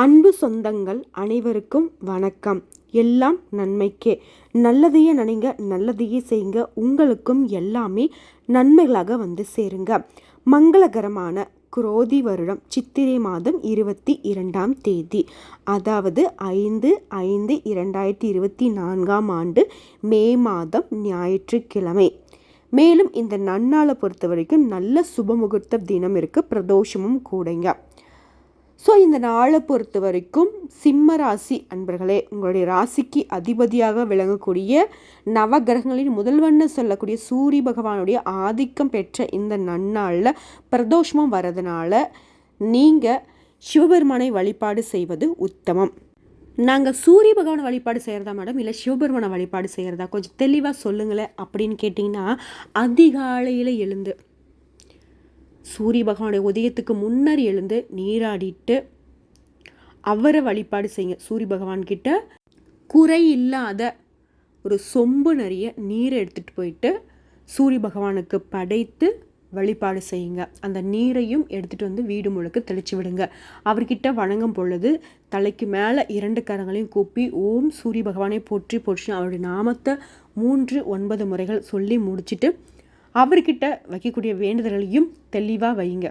அன்பு சொந்தங்கள் அனைவருக்கும் வணக்கம். எல்லாம் நன்மைக்கே. நல்லதையே நினைங்க நல்லதையே செய்யுங்க. உங்களுக்கும் எல்லாமே நன்மைகளாக வந்து சேருங்க. மங்களகரமான குரோதி வருடம் சித்திரை மாதம் இருபத்தி இரண்டாம் தேதி. அதாவது ஐந்து ஐந்து இரண்டாயிரத்தி இருபத்தி நான்காம் ஆண்டு மே மாதம் ஞாயிற்றுக்கிழமை. மேலும் இந்த நன்னாளை பொறுத்த வரைக்கும் நல்ல சுபமுகூர்த்த தினம் இருக்குது பிரதோஷமும் கூடைங்க. ஸோ இந்த நாளை பொறுத்த வரைக்கும் சிம்ம ராசி அன்பர்களே உங்களுடைய ராசிக்கு அதிபதியாக விளங்கக்கூடிய நவகிரகங்களின் முதல்வன்னு சொல்லக்கூடிய சூரிய பகவானுடைய ஆதிக்கம் பெற்ற இந்த நன்னாளில் பிரதோஷமும் வரதுனால நீங்கள் சிவபெருமானை வழிபாடு செய்வது உத்தமம். நாங்கள் சூரிய பகவான் வழிபாடு செய்கிறதா மேடம்? இல்லை சிவபெருமானை வழிபாடு செய்கிறதா கொஞ்சம் தெளிவாக சொல்லுங்களேன் அப்படின்னு கேட்டிங்கன்னா அதிகாலையில் எழுந்து சூரிய பகவானுடைய உதயத்துக்கு முன்னர் எழுந்து நீராடிட்டு அவரை வழிபாடு செய்யுங்க. சூரிய பகவான்கிட்ட குறை இல்லாத ஒரு சொம்பு நிறைய நீரை எடுத்துகிட்டு போயிட்டு சூரிய பகவானுக்கு படைத்து வழிபாடு செய்யுங்க. அந்த நீரையும் எடுத்துகிட்டு வந்து வீடு முழுக்க தெளித்து விடுங்க. அவர்கிட்ட வணங்கும் பொழுது தலைக்கு மேலே இரண்டு கரங்களையும் கூப்பி ஓம் சூரிய பகவானை போற்றி போற்றி அவருடைய நாமத்தை மூன்று ஒன்பது முறைகள் சொல்லி முடிச்சுட்டு அவர்கிட்ட வைக்கக்கூடிய வேண்டுதல்களையும் தெளிவாக வைங்க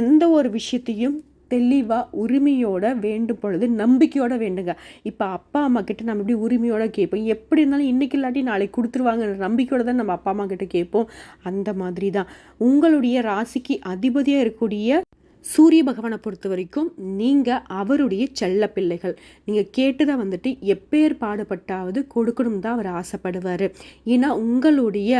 எந்த ஒரு விஷயத்தையும் தெளிவாக உரிமையோட வேண்டும் பொழுது நம்பிக்கையோட வேண்டுங்க. இப்போ அப்பா அம்மா கிட்ட நம்ம எப்படி உரிமையோட கேட்போம்? எப்படி இருந்தாலும் இன்றைக்கி இல்லாட்டி நாளைக்கு கொடுத்துருவாங்க நம்பிக்கையோட தான் நம்ம அப்பா அம்மா கிட்ட கேட்போம். அந்த மாதிரி தான் உங்களுடைய ராசிக்கு அதிபதியாக இருக்கக்கூடிய சூரிய பகவானை பொறுத்த வரைக்கும் நீங்கள் அவருடைய செல்ல பிள்ளைகள். நீங்கள் கேட்டுதான் வந்துட்டு எப்பேர் பாடுபட்டாவது கொடுக்கணும் தான் அவர் ஆசைப்படுவார். ஏன்னா உங்களுடைய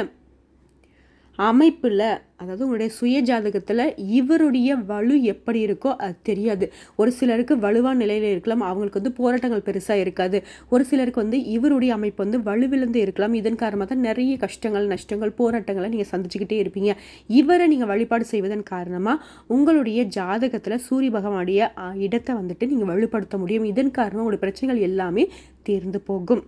அமைப்பில் அதாவது உங்களுடைய சுய ஜாதகத்தில் இவருடைய வலு எப்படி இருக்கோ அது தெரியாது. ஒரு சிலருக்கு வலுவான நிலையில் இருக்கலாம் அவங்களுக்கு வந்து போராட்டங்கள் பெருசாக இருக்காது. ஒரு சிலருக்கு வந்து இவருடைய அமைப்பு வந்து வலுவிழந்து இருக்கலாம். இதன் காரணமாக தான் நிறைய கஷ்டங்கள் நஷ்டங்கள் போராட்டங்களை நீங்கள் சந்திச்சுக்கிட்டே இருப்பீங்க. இவரை நீங்கள் வழிபாடு செய்வதன் காரணமாக உங்களுடைய ஜாதகத்தில் சூரிய பகவானுடைய இடத்தை வந்துட்டு நீங்கள் வலுப்படுத்த முடியும். இதன் காரணமாக உங்களுடைய பிரச்சனைகள் எல்லாமே தீர்ந்து போகும்.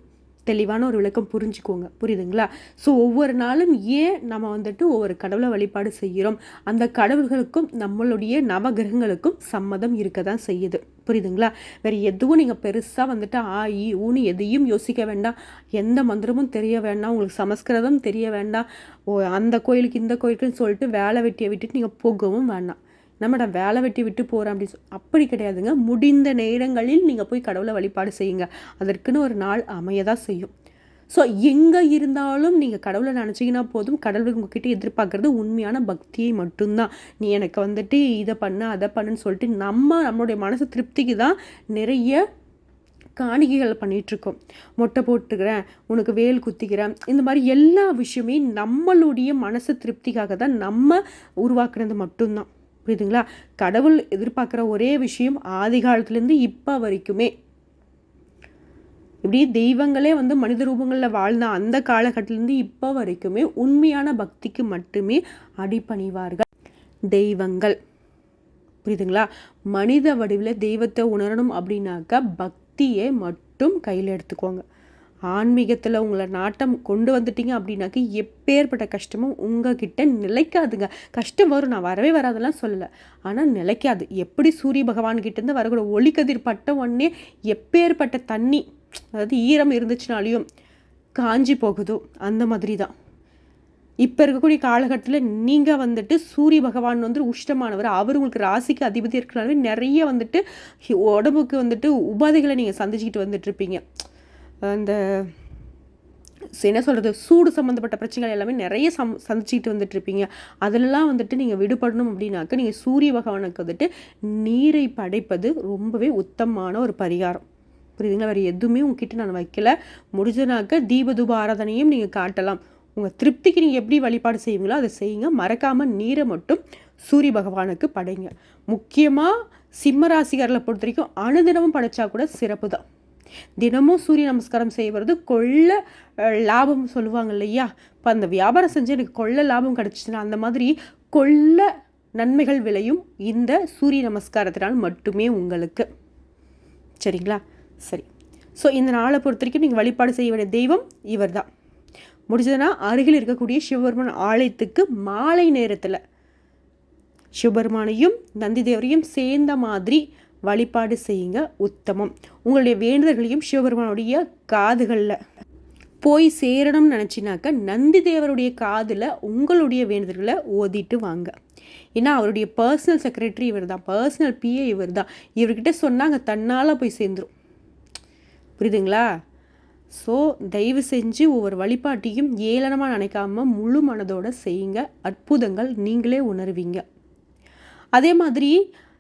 தெளிவான ஒரு விளக்கம் புரிஞ்சுக்கோங்க. புரியுதுங்களா? ஸோ ஒவ்வொரு நாளும் ஏன் நம்ம வந்துட்டு ஒவ்வொரு கடவுளை வழிபாடு செய்கிறோம்? அந்த கடவுள்களுக்கும் நம்மளுடைய நவகிரகங்களுக்கும் சம்மதம் இருக்க தான் செய்யுது. புரியுதுங்களா? வேறு எதுவும் நீங்கள் பெருசாக வந்துட்டு ஆ ஈ ஊனு எதையும் யோசிக்க வேண்டாம். எந்த மந்திரமும் தெரிய வேண்டாம். உங்களுக்கு சமஸ்கிருதம் தெரிய வேண்டாம். ஓ அந்த கோயிலுக்கு இந்த கோயிலுக்குன்னு சொல்லிட்டு வேலை வெட்டியை விட்டுட்டு நீங்கள் போகவும் வேண்டாம். நம்மட வேலை வெட்டி விட்டு போகிறோம் அப்படின்னு அப்படி கிடையாதுங்க. முடிந்த நேரங்களில் நீங்கள் போய் கடவுளை வழிபாடு செய்யுங்க. அதற்குன்னு ஒரு நாள் அமையதான் செய்யும். ஸோ எங்கே இருந்தாலும் நீங்கள் கடவுளை நினச்சிங்கன்னா போதும். கடவுள் உங்ககிட்ட எதிர்பார்க்குறது உண்மையான பக்தியை மட்டும்தான். நீ எனக்கு வந்துட்டு இதை பண்ண அதை பண்ணுன்னு சொல்லிட்டு நம்ம நம்மளுடைய மனசு திருப்திக்கு தான் நிறைய காணிக்கைகள் பண்ணிகிட்ருக்கோம் மொட்டை போட்டுக்கிறேன் உனக்கு வேல் குத்திக்கிறேன். இந்த மாதிரி எல்லா விஷயமே நம்மளுடைய மனசு திருப்திக்காக தான் நம்ம உருவாக்குறது மட்டும்தான். புரியுதுங்களா? கடவுள் எதிர்பார்க்குற ஒரே விஷயம் ஆதி காலத்துலேருந்து இப்போ வரைக்குமே. இப்படி தெய்வங்களே வந்து மனித ரூபங்களில் வாழ்ந்த அந்த காலகட்டத்திலேருந்து இப்போ வரைக்குமே உண்மையான பக்திக்கு மட்டுமே அடிப்பணிவார்கள் தெய்வங்கள். புரியுதுங்களா? மனித வடிவில் தெய்வத்தை உணரணும் அப்படின்னாக்கா பக்தியை மட்டும் கையில் எடுத்துக்கோங்க. ஆன்மீகத்தில் உங்களை நாட்டம் கொண்டு வந்துட்டீங்க அப்படின்னாக்கி எப்பேற்பட்ட கஷ்டமும் உங்ககிட்ட நிலைக்காதுங்க. கஷ்டம் வரும் நான் வரவே வராதெல்லாம் சொல்லலை. ஆனால் நிலைக்காது. எப்படி சூரிய பகவான் கிட்டேருந்து வரக்கூட ஒளிக்கதிர் பட்ட உடனே எப்பேற்பட்ட தண்ணி அதாவது ஈரம் இருந்துச்சுனாலையும் காஞ்சி போகுதோ அந்த மாதிரி தான் இப்போ இருக்கக்கூடிய காலகட்டத்தில் நீங்கள் வந்துட்டு சூரிய பகவான் வந்து உஷ்டமானவர். அவர் உங்களுக்கு ராசிக்கு அதிபதி இருக்கிறனால நிறைய வந்துட்டு உடம்புக்கு வந்துட்டு உபாதைகளை நீங்கள் சந்திச்சுக்கிட்டு வந்துட்டுருப்பீங்க அந்த என்ன சொல்கிறது சூடு சம்மந்தப்பட்ட பிரச்சனைகள் எல்லாமே நிறைய சம் சந்திச்சுட்டு வந்துட்டுருப்பீங்க. அதெல்லாம் வந்துட்டு நீங்கள் விடுபடணும் அப்படின்னாக்க நீங்கள் சூரிய பகவானுக்கு வந்துட்டு நீரை படைப்பது ரொம்பவே உத்தமமான ஒரு பரிகாரம். புரியுதுங்களா? வேறு எதுவுமே உங்ககிட்ட நான் வைக்கல. முடிஞ்சனாக்க தீபதூப ஆராதனையும் நீங்கள் காட்டலாம். உங்கள் திருப்திக்கு நீங்கள் எப்படி வழிபாடு செய்வீங்களோ அதை செய்யுங்க. மறக்காமல் நீரை மட்டும் சூரிய பகவானுக்கு படைங்க. முக்கியமாக சிம்ம ராசிகாரில் பொறுத்த வரைக்கும் அனுதினமும் படைச்சா கூட சிறப்பு தான் தினமும் சூரிய நமஸ்காரம் செய்வது கொள்ள லாபம் சொல்லுவாங்க இல்லையா? இப்போ அந்த வியாபாரம் செஞ்சு எனக்கு கொள்ள லாபம் கிடச்சிச்சுன்னா அந்த மாதிரி கொள்ள நன்மைகள் விளையும் இந்த சூரிய நமஸ்காரத்தினால் மட்டுமே உங்களுக்கு. சரிங்களா? சரி. ஸோ இந்த நாளை பொறுத்த வரைக்கும் நீங்கள் வழிபாடு செய்ய வேண்டிய தெய்வம் இவர் தான் முடிஞ்சதுன்னா அருகில் இருக்கக்கூடிய சிவபெருமான் ஆலயத்துக்கு மாலை நேரத்தில் சிவபெருமானையும் நந்தி தேவரையும் சேர்ந்த மாதிரி வழிபாடு செய்யுங்க. உத்தமம். உங்களுடைய வேண்டுதல்களையும் சிவபெருமானுடைய காதுகளில். போய் சேரணும்னு நினச்சினாக்க நந்தி தேவருடைய காதில் உங்களுடைய வேண்டுதல்களை ஓதிட்டு வாங்க. ஏன்னா அவருடைய பர்சனல் செக்ரட்டரி இவர் தான் பர்சனல் பிஏ இவர் தான் இவர்கிட்ட சொன்னாங்க தன்னால் போய் சேர்ந்துடும் புரியுதுங்களா? ஸோ தயவு செஞ்சு ஒவ்வொரு வழிபாட்டையும் ஏளனமாக நினைக்காம முழு மனதோடு செய்யுங்க. அற்புதங்கள் நீங்களே உணர்வீங்க. அதே மாதிரி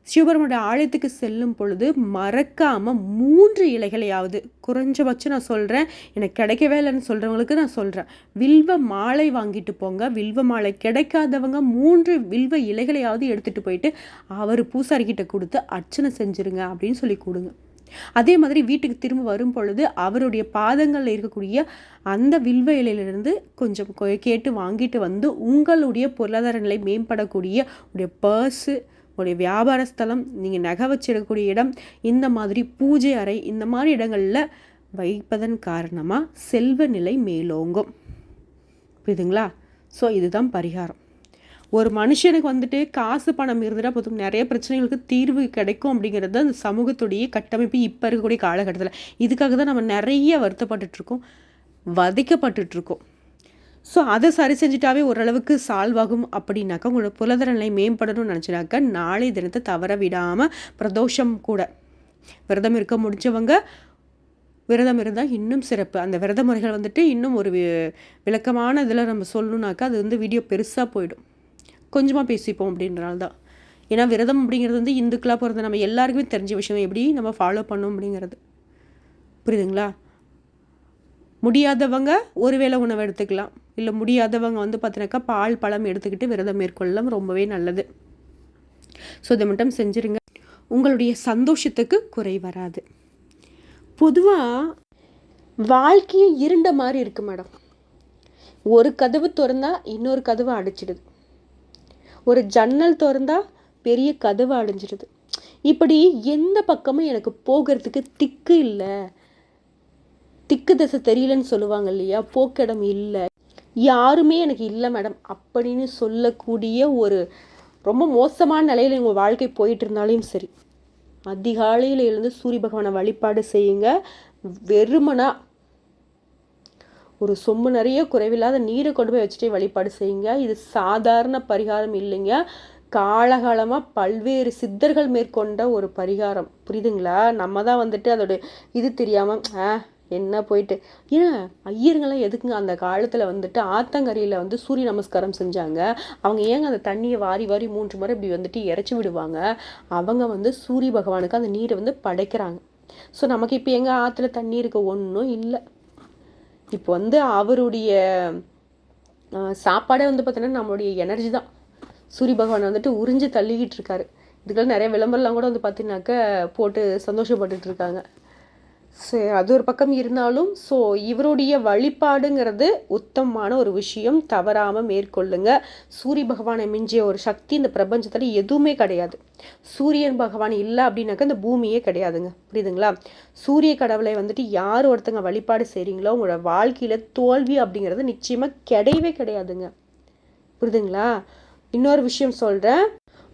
சிவபெருமனுடைய ஆலயத்துக்கு செல்லும் பொழுது மறக்காமல் மூன்று இலைகளையாவது குறைஞ்சபட்சம் நான் சொல்கிறேன் எனக்கு கிடைக்கவே இல்லைன்னு சொல்கிறவங்களுக்கு நான் சொல்கிறேன் வில்வ மாலை வாங்கிட்டு போங்க. வில்வ மாலை கிடைக்காதவங்க மூன்று வில்வ இலைகளையாவது எடுத்துகிட்டு போயிட்டு அவர் பூசாரிக்கிட்ட கொடுத்து அர்ச்சனை செஞ்சுருங்க அப்படின்னு சொல்லி கொடுங்க. அதே மாதிரி வீட்டுக்கு திரும்ப வரும் பொழுது அவருடைய பாதங்களில் இருக்கக்கூடிய அந்த வில்வ இலையிலிருந்து கொஞ்சம் கேட்டு வாங்கிட்டு வந்து உங்களுடைய பொருளாதார நிலை மேம்படக்கூடிய உடைய பர்ஸு உங்களுடைய வியாபார ஸ்தலம் நீங்கள் நகை வச்சிடக்கூடிய இடம் இந்த மாதிரி பூஜை அறை இந்த மாதிரி இடங்களில் வைப்பதன் காரணமாக செல்வ நிலை மேலோங்கும். புரியுதுங்களா? ஸோ இதுதான் பரிகாரம். ஒரு மனுஷனுக்கு வந்துட்டு காசு பணம் இருந்துட்டால் போதும். நிறைய பிரச்சனைகளுக்கு தீர்வு கிடைக்கும் அப்படிங்கிறது அந்த சமூகத்துடைய கட்டமைப்பு இப்போ இருக்கக்கூடிய காலகட்டத்தில். இதுக்காக தான் நம்ம நிறைய வருத்தப்பட்டுட்ருக்கோம் வதைக்கப்பட்டுட்ருக்கோம் ஸோ அதை சரி செஞ்சுட்டாவே ஓரளவுக்கு சால்வ் ஆகும் அப்படின்னாக்கா உங்களோட பொருளாதார நிலை மேம்படணும்னு நினச்சினாக்கா நாளை தினத்தை தவற விடாமல் பிரதோஷம் கூட. விரதம் இருக்க முடிஞ்சவங்க விரதம் இருந்தால் இன்னும் சிறப்பு. அந்த விரத முறைகள் வந்துட்டு இன்னும் ஒரு விளக்கமான இதில் நம்ம சொல்லணுன்னாக்கா அது வந்து வீடியோ பெருசாக போயிடும். கொஞ்சமாக பேசிப்போம் அப்படின்றனால தான். ஏன்னா விரதம் அப்படிங்கிறது வந்து இந்துக்களாக போகிறது நம்ம எல்லாருக்குமே தெரிஞ்ச விஷயம். எப்படி நம்ம ஃபாலோ பண்ணோம் அப்படிங்கிறது. புரியுதுங்களா? முடியாதவங்க ஒரு வேளை உணவு எடுத்துக்கலாம். இல்லை முடியாதவங்க வந்து பார்த்தினாக்கா பால் பழம் எடுத்துக்கிட்டு விரதம் மேற்கொள்ளலாம். ரொம்பவே நல்லது. ஸோ இதை மட்டும் செஞ்சுருங்க. உங்களுடைய சந்தோஷத்துக்கு குறை வராது. பொதுவாக வாழ்க்கையே இருண்ட மாதிரி இருக்குது மேடம். ஒரு கதவு திறந்தால் இன்னொரு கதவு அடைச்சிடுது. ஒரு ஜன்னல் திறந்தால் பெரிய கதவு அடைஞ்சிடுது. இப்படி எந்த பக்கமும் எனக்கு போகிறதுக்கு திக்கு இல்லை. திக்கு தசை தெரியலன்னு சொல்லுவாங்க இல்லையா? போக்கிடம் இல்லை. யாருமே எனக்கு இல்லை மேடம். அப்படின்னு சொல்லக்கூடிய ஒரு ரொம்ப மோசமான நிலையில் உங்கள் வாழ்க்கை போயிட்டு இருந்தாலையும் சரி. அதிகாலையில் எழுந்து சூரிய பகவானை வழிபாடு செய்யுங்க. வெறுமனா ஒரு சொம்பு நிறைய குறைவில்லாத நீரை கொண்டு போய் வச்சுட்டே வழிபாடு செய்யுங்க. இது சாதாரண பரிகாரம் இல்லைங்க. காலகாலமாக பல்வேறு சித்தர்கள் மேற்கொண்ட ஒரு பரிகாரம். புரியுதுங்களா? நம்ம தான் வந்துட்டு அதோட இது தெரியாமல் ஆ என்ன போயிட்டு? ஏன் ஐயருங்கெல்லாம் எதுக்குங்க அந்த காலத்தில் வந்துட்டு ஆத்தங்கரையில் வந்து சூரிய நமஸ்காரம் செஞ்சாங்க. அவங்க ஏங்க அந்த தண்ணியை வாரி வாரி மூன்று முறை இப்படி வந்துட்டு இறச்சி விடுவாங்க? அவங்க வந்து சூரிய பகவானுக்கு அந்த நீரை வந்து படைக்கிறாங்க. ஸோ நமக்கு இப்போ எங்கள் ஆற்றுல தண்ணி இருக்க? ஒன்றும் இல்லை. இப்போ வந்து அவருடைய சாப்பாடே வந்து பார்த்தீங்கன்னா நம்மளுடைய எனர்ஜி தான். சூரிய பகவான் வந்துட்டு உறிஞ்சு தள்ளிக்கிட்டு இருக்காரு. இதுக்கெல்லாம் நிறைய விளம்பரம்லாம் கூட வந்து பார்த்தீங்கன்னாக்க போட்டு சந்தோஷப்பட்டுட்டு இருக்காங்க. அது ஒரு பக்கம் இருந்தாலும் ஸோ இவருடைய வழிபாடுங்கிறது உத்தமமான ஒரு விஷயம். தவறாமல் மேற்கொள்ளுங்க. சூரிய பகவானை மிஞ்சிய ஒரு சக்தி இந்த பிரபஞ்சத்தில் எதுவுமே கிடையாது. சூரியன் பகவான் இல்லை அப்படின்னாக்கா இந்த பூமியே கிடையாதுங்க. புரியுதுங்களா? சூரிய கடவுளை வந்துட்டு யார் ஒருத்தங்க வழிபாடு செய்கிறீங்களோ உங்களோட வாழ்க்கையில் தோல்வி அப்படிங்கிறது நிச்சயமாக கிடையவே கிடையாதுங்க. புரியுதுங்களா? இன்னொரு விஷயம் சொல்கிறேன்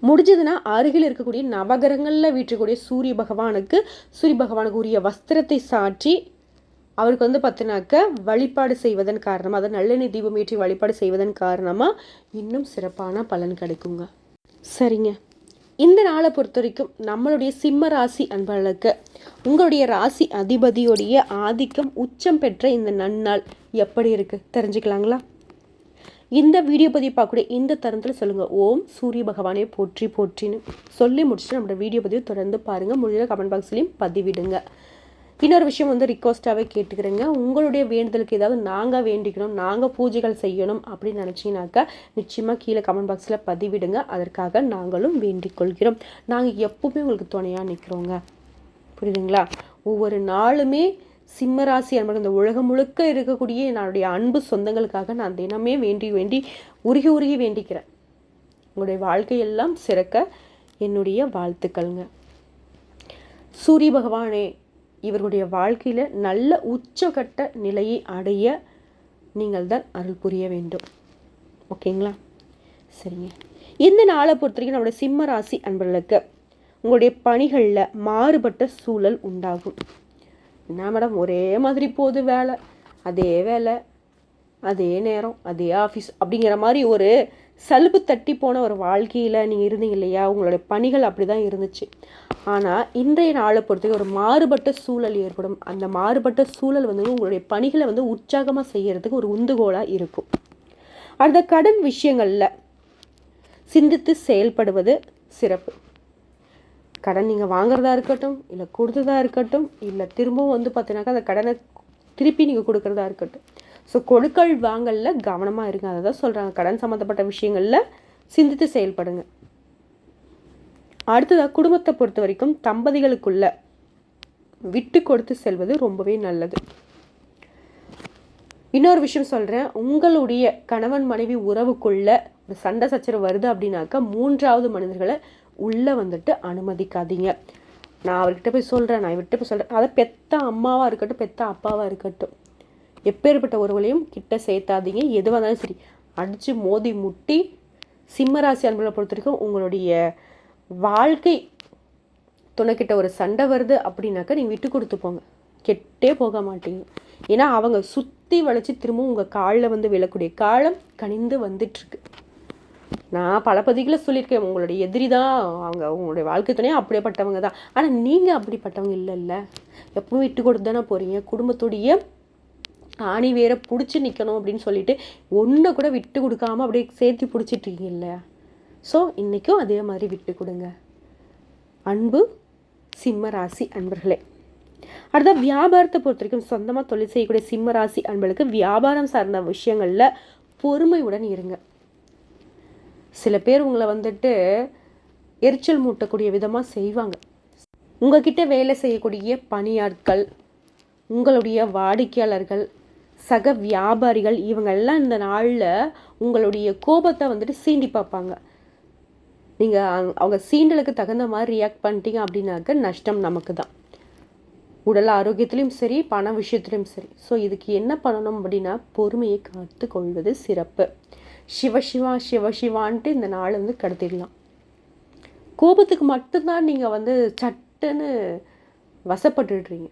முடிஞ்சதுன்னா அருகில் இருக்கக்கூடிய நவகரங்களில் வீற்றக்கூடிய சூரிய பகவானுக்கு சூரிய பகவானுக்கு உரிய வஸ்திரத்தை சாற்றி அவருக்கு வந்து பார்த்தினாக்க வழிபாடு செய்வதன் காரணமாக அதை நல்லெண்ணெய் தீபம் ஏற்றி வழிபாடு செய்வதன் காரணமாக இன்னும் சிறப்பான பலன் கிடைக்குங்க. சரிங்க. இந்த நாளை பொறுத்த வரைக்கும் நம்மளுடைய சிம்ம ராசி அன்பர்களுக்கு உங்களுடைய ராசி அதிபதியுடைய ஆதிக்கம் உச்சம் பெற்ற இந்த நன்னாள் எப்படி இருக்குது தெரிஞ்சுக்கலாங்களா? இந்த வீடியோ பதிவு பார்க்கக்கூடிய இந்த தருணத்தில் சொல்லுங்கள் ஓம் சூரிய பகவானே போற்றி போற்றின்னு சொல்லி முடிச்சுட்டு நம்மளோட வீடியோ பதிவு தொடர்ந்து பாருங்கள் முடிஞ்ச கமெண்ட் பாக்ஸ்லேயும் பதிவிடுங்க. இன்னொரு விஷயம் வந்து ரிக்வஸ்ட்டாகவே கேட்டுக்கிறேங்க. உங்களுடைய வேண்டுதலுக்கு ஏதாவது நாங்கள் வேண்டிக்கணும் நாங்கள் பூஜைகள் செய்யணும் அப்படின்னு நினச்சிங்கனாக்கா நிச்சயமாக கீழே கமெண்ட் பாக்ஸில் பதிவிடுங்க. அதற்காக நாங்களும் வேண்டிக் கொள்கிறோம் நாங்கள் எப்பவுமே உங்களுக்கு துணையாக நிற்கிறோங்க புரியுதுங்களா? ஒவ்வொரு நாளுமே சிம்மராசி அன்பர்கள் இந்த உலகம் முழுக்க இருக்கக்கூடிய என்னுடைய அன்பு சொந்தங்களுக்காக நான் தினமே வேண்டி வேண்டி உருகி உருகி வேண்டிக்கிறேன். உங்களுடைய வாழ்க்கையெல்லாம் சிறக்க என்னுடைய வாழ்த்துக்கள்ங்க. சூரிய பகவானே இவர்களுடைய வாழ்க்கையில் நல்ல உச்சகட்ட நிலையை அடைய நீங்கள் தான் அருள் புரிய வேண்டும். ஓகேங்களா? சரிங்க. இந்த நாளை பொறுத்த வரைக்கும் நம்மளுடைய சிம்ம ராசி அன்பர்களுக்கு உங்களுடைய பணிகளில் மாறுபட்ட சூழல் உண்டாகும். என்ன மேடம்? ஒரே மாதிரி போகுது வேலை. அதே வேலை அதே நேரம் அதே ஆஃபீஸ் அப்படிங்கிற மாதிரி ஒரு சலுப்பு தட்டி போன ஒரு வாழ்க்கையில் நீங்கள் இருந்தீங்க இல்லையா? உங்களுடைய பணிகள் அப்படி தான் இருந்துச்சு. ஆனால் இன்றைய நாளை பொறுத்தவரை ஒரு மாறுபட்ட சூழல் ஏற்படும். அந்த மாறுபட்ட சூழல் வந்து உங்களுடைய பணிகளை வந்து உற்சாகமாக செய்கிறதுக்கு ஒரு உந்துகோலாக இருக்கும். அந்த கடன் விஷயங்களில் சிந்தித்து செயல்படுவது சிறப்பு. கடன் நீங்கள் வாங்குறதா இருக்கட்டும் இல்லை கொடுத்ததா இருக்கட்டும் இல்லை திரும்பவும் வந்து பார்த்தீங்கன்னாக்கா அந்த கடனை திருப்பி நீங்கள் கொடுக்குறதா இருக்கட்டும். ஸோ கொடுக்கல் வாங்கலில் கவனமாக இருங்க. அதை தான் சொல்கிறாங்க கடன் சம்மந்தப்பட்ட விஷயங்களில் சிந்தித்து செயல்படுங்க. அடுத்ததாக குடும்பத்தை பொறுத்த வரைக்கும் தம்பதிகளுக்குள்ள விட்டு கொடுத்து செல்வது ரொம்பவே நல்லது. இன்னொரு விஷயம் சொல்கிறேன் உங்களுடைய கணவன் மனைவி உறவுக்குள்ள ஒரு சண்டை சச்சரவு வருது அப்படின்னாக்கா மூன்றாவது மனிதர்களை உள்ளே வந்துட்டு அனுமதிக்காதீங்க. நான் அவர்கிட்ட போய் சொல்கிறேன் நான் இவர்கிட்ட போய் சொல்கிறேன் அதை பெத்த அம்மாவாக இருக்கட்டும் பெத்த அப்பாவாக இருக்கட்டும். எப்பேற்பட்ட உறவுகளையும் கிட்ட சேர்த்தாதீங்க. எதுவாக இருந்தாலும் சரி அடித்து மோதி முட்டி சிம்மராசி அன்புகளை பொறுத்த வரைக்கும் உங்களுடைய வாழ்க்கை துணைக்கிட்ட ஒரு சண்டை வருது அப்படின்னாக்கா நீங்கள் விட்டு கொடுத்து போங்க. கெட்டே போக மாட்டீங்க. ஏன்னா அவங்க சுற்றி வளைச்சி திரும்பவும் உங்கள் காலில் வந்து விழக்கூடிய காலம் கனிந்து வந்துட்டுருக்கு நான் பல பதிகளை சொல்லியிருக்கேன். உங்களுடைய எதிரி தான் அவங்க உங்களுடைய வாழ்க்கை துணையாக அப்படியேப்பட்டவங்க தான். ஆனால் நீங்கள் அப்படிப்பட்டவங்க இல்லைல்ல. எப்பவும் விட்டு கொடுத்து தானே போகிறீங்க குடும்பத்துடைய ஆணி வேற பிடிச்சி நிற்கணும் அப்படின்னு சொல்லிட்டு ஒன்றை கூட விட்டு கொடுக்காமல் அப்படியே சேர்த்து பிடிச்சிட்ருக்கீங்கல்ல ஸோ இன்றைக்கும் அதே மாதிரி விட்டு கொடுங்க. அன்பு சிம்ம ராசி அன்பர்களே. அடுத்த வியாபாரத்தை பொறுத்த வரைக்கும் சொந்தமாக தொழில் செய்யக்கூடிய சிம்ம ராசி அன்பர்களுக்கு வியாபாரம் சார்ந்த விஷயங்களில் பொறுமையுடன் இருங்க. சில பேர் உங்களை வந்துட்டு எரிச்சல் மூட்டக்கூடிய விதமாக செய்வாங்க. உங்ககிட்ட வேலை செய்யக்கூடிய பணியாட்கள் உங்களுடைய வாடிக்கையாளர்கள் சக வியாபாரிகள் இவங்கெல்லாம் இந்த நாளில் உங்களுடைய கோபத்தை வந்துட்டு சீண்டி பார்ப்பாங்க. நீங்கள் அவங்க சீண்டலுக்கு தகுந்த மாதிரி ரியாக்ட் பண்ணிட்டீங்க அப்படின்னாக்க நஷ்டம் நமக்கு தான். உடல் ஆரோக்கியத்துலேயும் சரி பண விஷயத்துலையும் சரி. ஸோ இதுக்கு என்ன பண்ணணும் அப்படின்னா பொறுமையை காத்து கொள்வது சிறப்பு. சிவசிவா சிவசிவான்ட்டு இந்த நாளை வந்து கடத்திடலாம். கோபத்துக்கு மட்டும்தான் நீங்கள் வந்து சட்டுன்னு வசப்பட்டுடுறீங்க.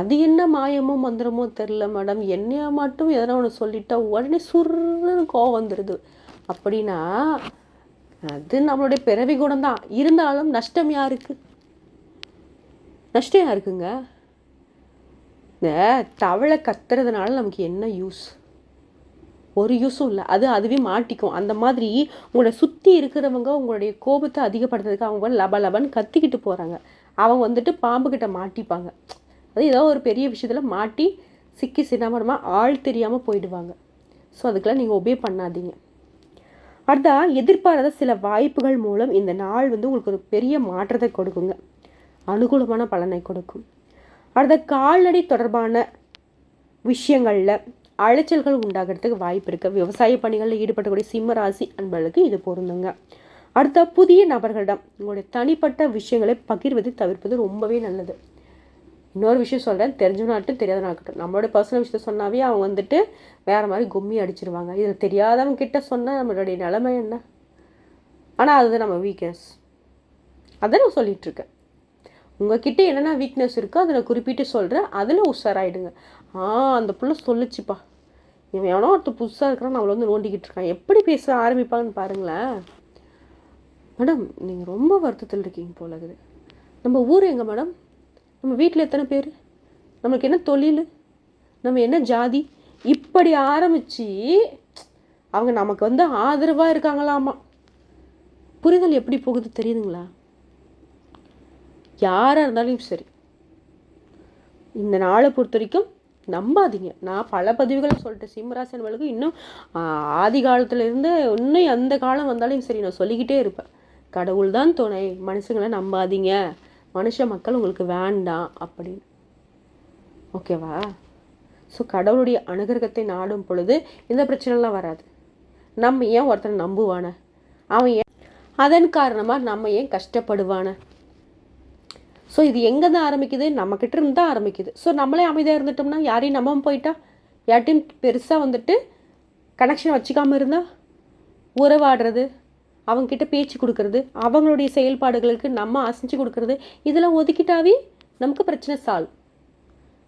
அது என்ன மாயமோ மந்திரமோ தெரில மேடம். என்னைய மட்டும் எதனா ஒன்று சொல்லிட்டா உடனே சுருன்னு கோவம் வந்துடுது அப்படின்னா அது நம்மளுடைய பிறவி குணம் தான் இருந்தாலும் நஷ்டம் யாருக்கு? நஷ்டம் யாருக்குங்க? இந்த தவளை கத்துறதுனால நமக்கு என்ன யூஸ் ஒரு யூஸும் இல்லை. அது அதுவே மாட்டிக்கும். அந்த மாதிரி உங்களை சுற்றி இருக்கிறவங்க உங்களுடைய கோபத்தை அதிகப்படுத்துறதுக்கு அவங்க லப லபன்னு கத்திக்கிட்டு போகிறாங்க அவங்க வந்துட்டு பாம்புக்கிட்ட மாட்டிப்பாங்க. அது ஏதோ ஒரு பெரிய விஷயத்தில் மாட்டி சிக்கி சின்னமரமாக ஆள் தெரியாமல் போயிடுவாங்க. ஸோ அதுக்கெல்லாம் நீங்கள் ஒபே பண்ணாதீங்க. அடுத்தா எதிர்பாராத சில வாய்ப்புகள் மூலம் இந்த நாள் வந்து உங்களுக்கு ஒரு பெரிய மாற்றத்தை கொடுக்குங்க. அனுகூலமான பலனை கொடுக்கும். அடுத்த கால்நடை தொடர்பான விஷயங்களில் அலைச்சல்கள் உண்டாகிறதுக்கு வாய்ப்பு இருக்குது விவசாய பணிகளில் ஈடுபடக்கூடிய சிம்மராசி அன்பர்களுக்கு இது பொருந்துங்க. அடுத்த புதிய நபர்களிடம் உங்களுடைய தனிப்பட்ட விஷயங்களை பகிர்வதை தவிர்ப்பது ரொம்பவே நல்லது. இன்னொரு விஷயம் சொல்கிறேன் தெரிஞ்சவனாட்டும் தெரியாதவனா நம்மளோட பர்சனல் விஷயத்த சொன்னாவே அவங்க வந்துட்டு வேறு மாதிரி கும்மி அடிச்சிருவாங்க. இதில் தெரியாதவங்க கிட்ட சொன்னால் நம்மளுடைய நிலைமை என்ன? ஆனால் அதுதான் நம்ம வீக்னஸ் அதை நான் சொல்லிகிட்ருக்கேன் உங்ககிட்ட என்னென்ன வீக்னஸ் இருக்கோ அதை நான் குறிப்பிட்டு சொல்கிறேன் அதில் உஷாராயிடுங்க. ஆ அந்த புள்ள சொல்லிச்சுப்பா. இவன் எவனோ ஒருத்தர் புதுசாக இருக்கிறான் அவளை வந்து நோண்டிக்கிட்டு இருக்கான். எப்படி பேச ஆரம்பிப்பாங்கன்னு பாருங்களேன். மேடம் நீங்கள் ரொம்ப வருத்தத்தில் இருக்கீங்க போல இருக்குது. நம்ம ஊர் எங்கே மேடம்? நம்ம வீட்டில் எத்தனை பேர்? நம்மளுக்கு என்ன தொழில்? நம்ம என்ன ஜாதி? இப்படி ஆரம்பித்து அவங்க நமக்கு வந்து ஆதரவாக இருக்காங்களாமா? புரிதல் எப்படி போகுது தெரியுதுங்களா? யாராக இருந்தாலும் சரி. இந்த நாளை பொறுத்த வரைக்கும் நம்பாதீங்க. நான் பல பதிவுகள் சொல்லிட்டேன். சிம்மராசன்களுக்கு இன்னும் ஆதி காலத்துலேருந்து இன்னும் எந்த காலம் வந்தாலும் சரி நான் சொல்லிக்கிட்டே இருப்பேன். கடவுள் தான் துணை. மனுஷங்களை நம்பாதீங்க. மனுஷ மக்கள் உங்களுக்கு வேண்டாம் அப்படின்னு. ஓகேவா? ஸோ கடவுளுடைய அனுகிரகத்தை நாடும் பொழுது இந்த பிரச்சனைலாம் வராது. நம்ம ஏன் ஒருத்தனை நம்புவான? அவன் ஏன் அதன் காரணமாக நம்ம ஏன் கஷ்டப்படுவான? ஸோ இது எங்கே தான் ஆரம்பிக்குது? நம்மக்கிட்ட இருந்து தான் ஆரம்பிக்குது. ஸோ நம்மளே அமைதியாக இருந்துட்டோம்னா யாரையும் நம்ம போயிட்டா? யார்ட்டையும் பெருசாக வந்துட்டு கனெக்ஷன் வச்சுக்காமல் இருந்தால் உறவாடுறது அவங்கக்கிட்ட பேச்சு கொடுக்கறது அவங்களுடைய செயல்பாடுகளுக்கு நம்ம அசைஞ்சு கொடுக்கறது இதெல்லாம் ஒதுக்கிட்டாவே நமக்கு பிரச்சனை சால்வ்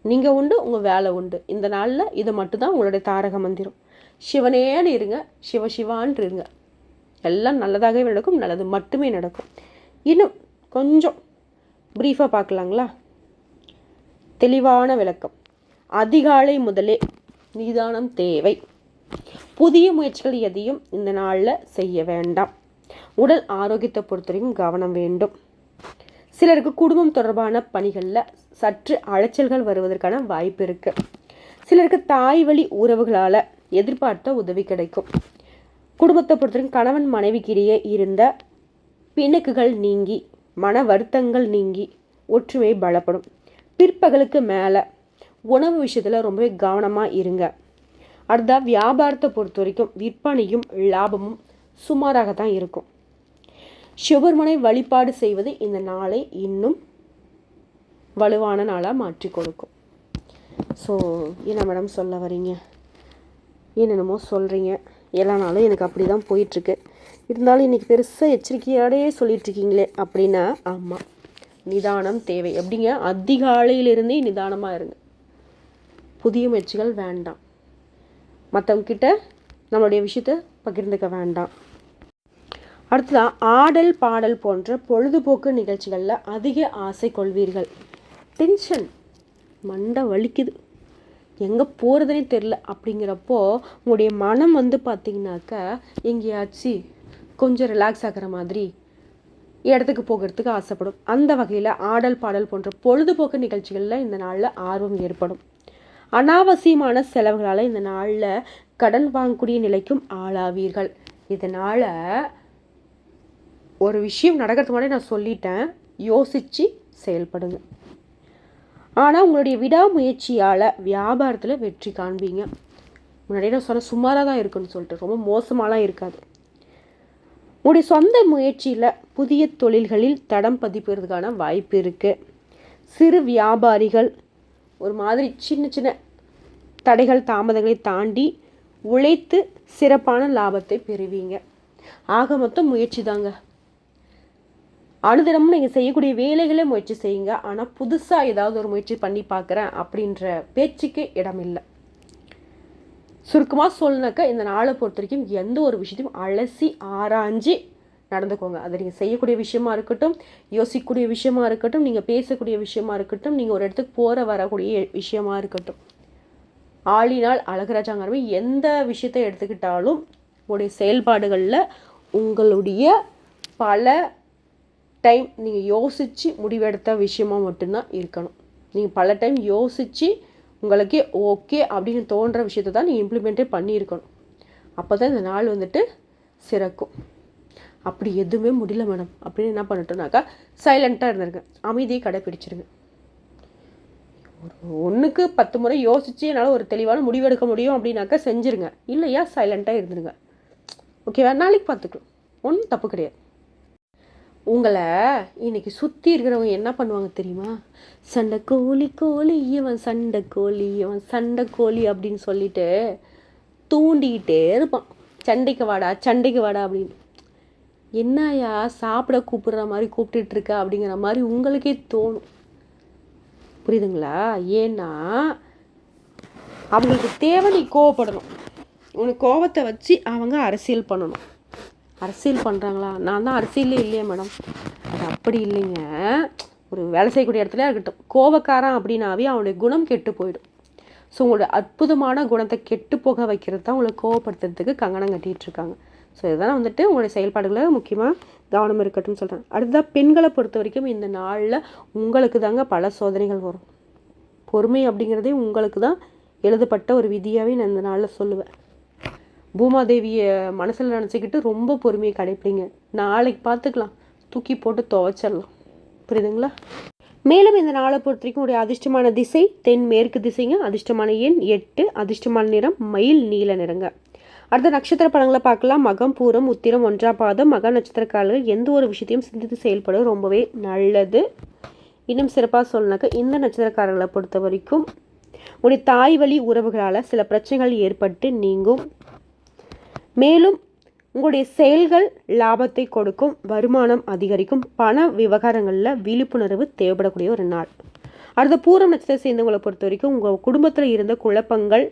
நீங்கள் உண்டு உங்கள் வேலை உண்டு. இந்த நாளில் இது மட்டும்தான் உங்களுடைய தாரக மந்திரம். சிவனேன்னு இருங்க சிவ சிவான்னு இருங்க. எல்லாம் நல்லதாகவே நடக்கும் நல்லது மட்டுமே நடக்கும். இன்னும் கொஞ்சம் ப்ரீஃபாக பார்க்கலாங்களா தெளிவான விளக்கம் அதிகாலை முதலே நிதானம் தேவை புதிய முயற்சிகள் எதையும் இந்த நாளில் செய்ய வேண்டாம் உடல் ஆரோக்கியத்தை பொறுத்தவரைக்கும் கவனம் வேண்டும் சிலருக்கு குடும்பம் தொடர்பான பணிகளில் சற்று அலைச்சல்கள் வருவதற்கான வாய்ப்பு இருக்கு சிலருக்கு தாய் வழி உறவுகளால் எதிர்பார்த்த உதவி கிடைக்கும் குடும்பத்தை பொறுத்தவரைக்கும் கணவன் மனைவிக்கிடையே இருந்த பிணக்குகள் நீங்கி மன வருத்தங்கள் நீங்கி ஒற்றுமை பலப்படும். பிற்பகலுக்கு மேலே உணவு விஷயத்தில் ரொம்பவே கவனமாக இருங்க. அடுத்தா வியாபாரத்தை பொறுத்த வரைக்கும் விற்பனையும் லாபமும் சுமாராக தான் இருக்கும். சிவபெருமனை வழிபாடு செய்வது இந்த நாளை இன்னும் வலுவான நாளாக மாற்றி கொடுக்கும். ஸோ என்ன மேடம் சொல்ல வரீங்க? என்னென்னமோ சொல்கிறீங்க எல்லா நாளும் எனக்கு அப்படி தான் போயிட்டுருக்கு இருந்தாலும் இன்றைக்கி பெருசாக எச்சரிக்கையோடையே சொல்லிகிட்ருக்கீங்களே அப்படின்னா ஆமாம் நிதானம் தேவை. எப்படிங்க? அதிகாலையிலிருந்தே நிதானமாக இருங்க. புதிய முயற்சிகள் வேண்டாம். மற்றவங்க கிட்ட நம்மளுடைய விஷயத்த பகிர்ந்துக்க வேண்டாம். அடுத்ததான் ஆடல் பாடல் போன்ற பொழுதுபோக்கு நிகழ்ச்சிகளில் அதிக ஆசை கொள்வீர்கள். டென்ஷன் மண்டை வலிக்குது. எங்கே போகிறதுனே தெரில அப்படிங்கிறப்போ உங்களுடைய மனம் வந்து பார்த்திங்கனாக்கா எங்கேயாச்சு கொஞ்சம் ரிலாக்ஸ் ஆகிற மாதிரி இடத்துக்கு போகிறதுக்கு ஆசைப்படும். அந்த வகையில் ஆடல் பாடல் போன்ற பொழுதுபோக்கு நிகழ்ச்சிகளில் இந்த நாளில் ஆர்வம் ஏற்படும். அனாவசியமான செலவுகளால் இந்த நாளில் கடன் வாங்கக்கூடிய நிலைக்கும் ஆளாவீர்கள். இதனால் ஒரு விஷயம் நடக்கிறதுக்கு முன்னாடி நான் சொல்லிட்டேன். யோசித்து செயல்படுங்க. ஆனால் உங்களுடைய விடாமுயற்சியால் வியாபாரத்தில் வெற்றி காண்பீங்க. முன்னாடியே நான் சொன்ன சுமாராக தான் இருக்குன்னு சொல்லிட்டு. ரொம்ப மோசமாலாம் இருக்காது. உங்களுடைய சொந்த முயற்சியில் புதிய தொழில்களில் தடம் பதிப்பதற்கான வாய்ப்பு இருக்குது சிறு வியாபாரிகள் ஒரு மாதிரி சின்ன சின்ன தடைகள் தாமதங்களை தாண்டி உழைத்து சிறப்பான லாபத்தை பெறுவீங்க. ஆக மொத்தம் முயற்சி தாங்க. அனுதினமும் நீங்கள் செய்யக்கூடிய வேலைகளே முயற்சி செய்யுங்க. ஆனால் புதுசாக ஏதாவது ஒரு முயற்சி பண்ணி பார்க்குறேன் அப்படின்ற பேச்சுக்கு இடமில்லை. சுருக்கமாக சொல்லினாக்கா இந்த நாளை பொறுத்த வரைக்கும் எந்த ஒரு விஷயத்தையும் அலசி ஆராய்ஞ்சு நடந்துக்கோங்க. அது நீங்கள் செய்யக்கூடிய விஷயமா இருக்கட்டும் யோசிக்கக்கூடிய விஷயமா இருக்கட்டும் நீங்கள் பேசக்கூடிய விஷயமா இருக்கட்டும் நீங்கள் ஒரு இடத்துக்கு போகிற வரக்கூடிய விஷயமா இருக்கட்டும். ஆளினால் அழகராஜாங்கிறவங்க எந்த விஷயத்தை எடுத்துக்கிட்டாலும் உங்களுடைய செயல்பாடுகளில் உங்களுடைய பல டைம் நீங்கள் யோசித்து முடிவெடுத்த விஷயமாக மட்டும்தான் இருக்கணும். நீங்கள் பல டைம் யோசித்து உங்களுக்கே ஓகே அப்படின்னு தோன்ற விஷயத்தை தான் நீங்கள் இம்ப்ளிமெண்ட்டே பண்ணியிருக்கணும். அப்போ தான் இந்த நாள் வந்துட்டு சிறக்கும். அப்படி எதுவுமே முடியல மேடம் அப்படின்னு என்ன பண்ணட்டும்னாக்கா சைலண்ட்டாக இருந்திருங்க. அமைதியை கடைப்பிடிச்சிருங்க. ஒரு ஒன்றுக்கு பத்து முறை யோசித்து என்னால் ஒரு தெளிவான முடிவெடுக்க முடியும் அப்படின்னாக்கா செஞ்சுருங்க. இல்லையா சைலண்ட்டாக இருந்துருங்க. ஓகேவா நாளைக்கு பார்த்துக்கலாம். ஒன்றும் தப்பு கிடையாது. உங்களை இன்னைக்கு சுற்றி இருக்கிறவங்க என்ன பண்ணுவாங்க தெரியுமா? சண்டை கோழி கோழி இவன் சண்டை கோழி இவன் சண்டை கோழி அப்படின்னு சொல்லிட்டு தூண்டிக்கிட்டே இருப்பான். சண்டைக்கு வாடா சண்டைக்கு வாடா அப்படின்னு. என்னையா சாப்பிட கூப்பிடுற மாதிரி கூப்பிட்டுட்டு இருக்க அப்படிங்கிற மாதிரி உங்களுக்கே தோணும். புரியுதுங்களா? ஏன்னா அவங்களுக்கு தேவை நீ கோவப்படணும். உனக்கு கோவத்தை வச்சு அவங்க அரசியல் பண்ணணும். அரசியல் பண்ணுறாங்களா நான் தான் அரசியலே இல்லையே மேடம். அது அப்படி இல்லைங்க. ஒரு வேலை செய்யக்கூடிய இடத்துல இருக்கட்டும். கோவக்காரன் அப்படின்னாவே அவனுடைய குணம் கெட்டு போயிடும். ஸோ உங்களோட அற்புதமான குணத்தை கெட்டு போக வைக்கிறது தான் உங்களை கோவப்படுத்துறதுக்கு கங்கணம் கட்டிகிட்ருக்காங்க ஸோ இதெல்லாம் வந்துட்டு உங்களுடைய செயல்பாடுகளை முக்கியமாக கவனம் இருக்கட்டும்னு சொல்கிறேன் அடுத்ததாக பெண்களை பொறுத்த வரைக்கும் இந்த நாளில் உங்களுக்கு தாங்க பல சோதனைகள் வரும். பொறுமை அப்படிங்கிறதே உங்களுக்கு தான் எழுதப்பட்ட ஒரு விதியாகவே நான் இந்த நாளில் சொல்லுவேன். பூமாதேவியை மனசில் நினச்சிக்கிட்டு ரொம்ப பொறுமையை கடைப்பிடிங்க. நாளைக்கு பார்த்துக்கலாம். தூக்கி போட்டு துவைச்சிடலாம். புரியுதுங்களா? மேலும் இந்த நாளை பொறுத்த வரைக்கும் உடைய அதிர்ஷ்டமான திசை தென் மேற்கு திசைங்க. அதிர்ஷ்டமான எண் எட்டு. அதிர்ஷ்டமான நிறம் மயில் நீல நிறங்க. அடுத்த நட்சத்திர படங்களை பார்க்கலாம். மகம் பூரம் உத்திரம் ஒன்றாம் பாதம். மக நட்சத்திரக்காரர்கள் எந்த ஒரு விஷயத்தையும் சிந்தித்து செயல்படுவது ரொம்பவே நல்லது. இன்னும் சிறப்பாக சொல்லணாக்கா இந்த நட்சத்திரக்காரர்களை பொறுத்த வரைக்கும் உடைய தாய் வழி உறவுகளால் சில பிரச்சனைகள் ஏற்பட்டு நீங்கும். மேலும் உங்களுடைய செயல்கள் லாபத்தை கொடுக்கும் வருமானம் அதிகரிக்கும் பண விவகாரங்களில் விழிப்புணர்வு தேவைப்படக்கூடிய ஒரு நாள். அடுத்த பூரம் நட்சத்திரம் சேர்ந்தவங்களை பொறுத்த வரைக்கும் உங்கள் குடும்பத்தில் இருந்த குழப்பங்கள்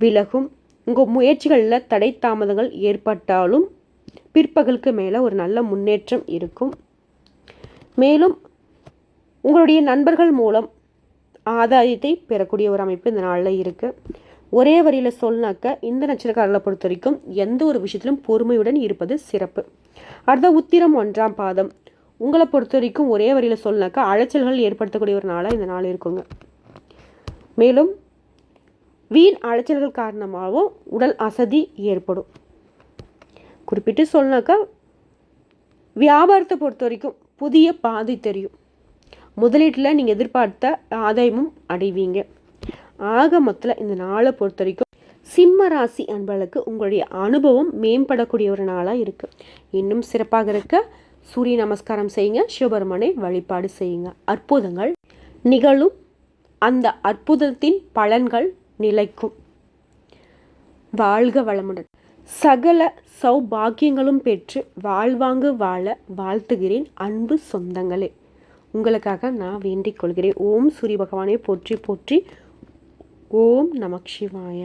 விலகும். உங்கள் முயற்சிகளில் தடை தாமதங்கள் ஏற்பட்டாலும் பிற்பகலுக்கு மேலே ஒரு நல்ல முன்னேற்றம் இருக்கும். மேலும் உங்களுடைய நண்பர்கள் மூலம் ஆதாயத்தை பெறக்கூடிய ஒரு அமைப்பு இந்த நாளில் இருக்குது ஒரே வரியில் சொன்னாக்க இந்த நட்சத்திரக்காரர்களை பொறுத்த வரைக்கும் எந்த ஒரு விஷயத்திலும் பொறுமையுடன் இருப்பது சிறப்பு. அடுத்த உத்திரம் ஒன்றாம் பாதம். உங்களை பொறுத்த வரைக்கும் ஒரே வரியில் சொன்னாக்கா அலைச்சல்கள் ஏற்படுத்தக்கூடிய ஒரு நாளாக இந்த நாள் இருக்குங்க. மேலும் வீண் அலைச்சல்கள் காரணமாகவும் உடல் அசதி ஏற்படும். குறிப்பிட்டு சொன்னாக்கா வியாபாரத்தை பொறுத்த வரைக்கும் புதிய பாதை தெரியும். முதலீட்டில் நீங்கள் எதிர்பார்த்த ஆதாயமும் அடைவீங்க. ஆக மொத்தத்தில் இந்த நாளை பொறுத்த வரைக்கும் சிம்ம ராசி அன்பர்களுக்கு உங்களுடைய அனுபவம் மேம்படக்கூடிய ஒரு நாளாக இருக்குது இன்னும் சிறப்பாக இருக்க சூரிய நமஸ்காரம் செய்யுங்க சிவபெருமனை வழிபாடு செய்யுங்க. அற்புதங்கள் நிகழும். அந்த அற்புதத்தின் பலன்கள் நிலைக்கும். வாழ்க வளமுடன். சகல சௌபாக்கியங்களும் பெற்று வாழ்வாங்கு வாழ வாழ்த்துகிறேன் அன்பு சொந்தங்களே. உங்களுக்காக நான் வேண்டிக் கொள்கிறேன். ஓம் சூரிய பகவானை போற்றி போற்றி ఓం నమ శివాయ